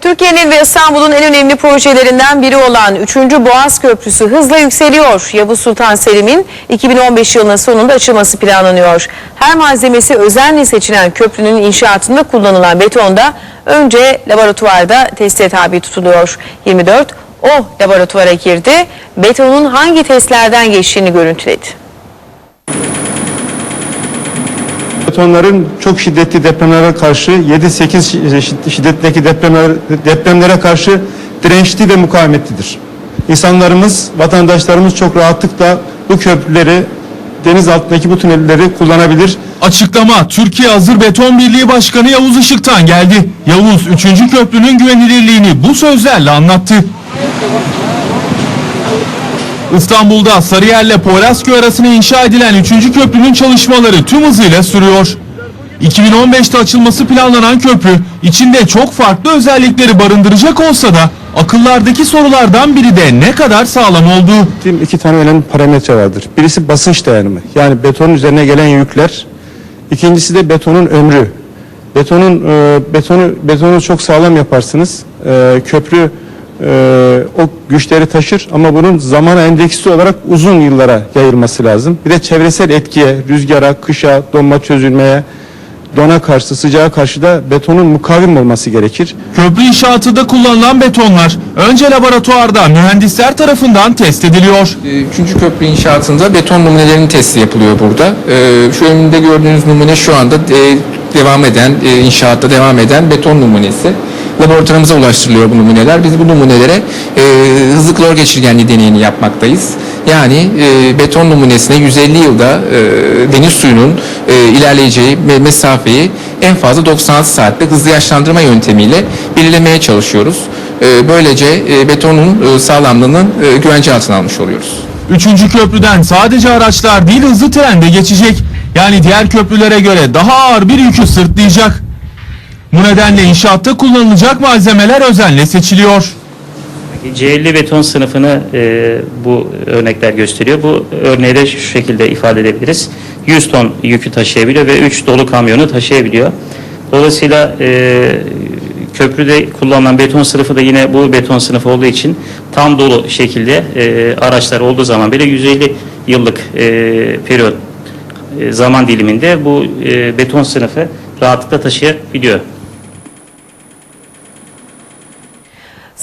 Türkiye'nin ve İstanbul'un en önemli projelerinden biri olan 3. Boğaz Köprüsü hızla yükseliyor. Yavuz Sultan Selim'in 2015 yılının sonunda açılması planlanıyor. Her malzemesi özenle seçilen köprünün inşaatında kullanılan betonda önce laboratuvarda teste tabi tutuluyor. 24 o laboratuvara girdi. Betonun hangi testlerden geçtiğini görüntüledi. Betonların çok şiddetli depremlere karşı 7-8 şiddetteki depremler, depremlere karşı dirençli ve mukavemetlidir. İnsanlarımız, vatandaşlarımız çok rahatlıkla bu köprüleri, deniz altındaki bu tünelleri kullanabilir. Açıklama Türkiye Hazır Beton Birliği Başkanı Yavuz Işık'tan geldi. Yavuz 3. köprünün güvenilirliğini bu sözlerle anlattı. İstanbul'da Sarıyer'le Poyrazköy arasına inşa edilen 3. köprünün çalışmaları tüm hızıyla sürüyor. 2015'te açılması planlanan köprü içinde çok farklı özellikleri barındıracak olsa da akıllardaki sorulardan biri de ne kadar sağlam olduğu. Bizim iki tane önemli parametre vardır. Birisi basınç dayanımı. Yani betonun üzerine gelen yükler. İkincisi de betonun ömrü. Betonun e, betonu betonu çok sağlam yaparsınız. E, köprü e, o güçleri taşır ama bunun zamana endeksli olarak uzun yıllara yayılması lazım. Bir de çevresel etkiye, rüzgara, kışa, donma çözülmeye, dona karşı, sıcağa karşı da betonun mukavim olması gerekir. Köprü inşaatında kullanılan betonlar önce laboratuvarda mühendisler tarafından test ediliyor. Ee, Üçüncü köprü inşaatında beton numunelerinin testi yapılıyor burada. Ee, Şu önünde gördüğünüz numune şu anda e, devam eden, e, inşaatta devam eden beton numunesi. Laboratuvarımıza ulaştırılıyor bu numuneler. Biz bu numunelere e, hızlı klor geçirgenliği deneyini yapmaktayız. Yani e, beton numunesine 150 yılda e, deniz suyunun e, ilerleyeceği me- mesafeyi en fazla 96 saatte hızlı yaşlandırma yöntemiyle belirlemeye çalışıyoruz. E, böylece e, betonun e, sağlamlığının e, güvence altına almış oluyoruz. Üçüncü köprüden sadece araçlar değil hızlı tren de geçecek. Yani diğer köprülere göre daha ağır bir yükü sırtlayacak. Bu nedenle inşaatta kullanılacak malzemeler özenle seçiliyor. C50 beton sınıfını e, bu örnekler gösteriyor. Bu örneği de şu şekilde ifade edebiliriz. 100 ton yükü taşıyabiliyor ve 3 dolu kamyonu taşıyabiliyor. Dolayısıyla e, köprüde kullanılan beton sınıfı da yine bu beton sınıfı olduğu için tam dolu şekilde e, araçlar olduğu zaman bile 150 yıllık e, periyot e, zaman diliminde bu e, beton sınıfı rahatlıkla taşıyabiliyor.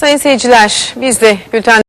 Sayın seyirciler biz de bülten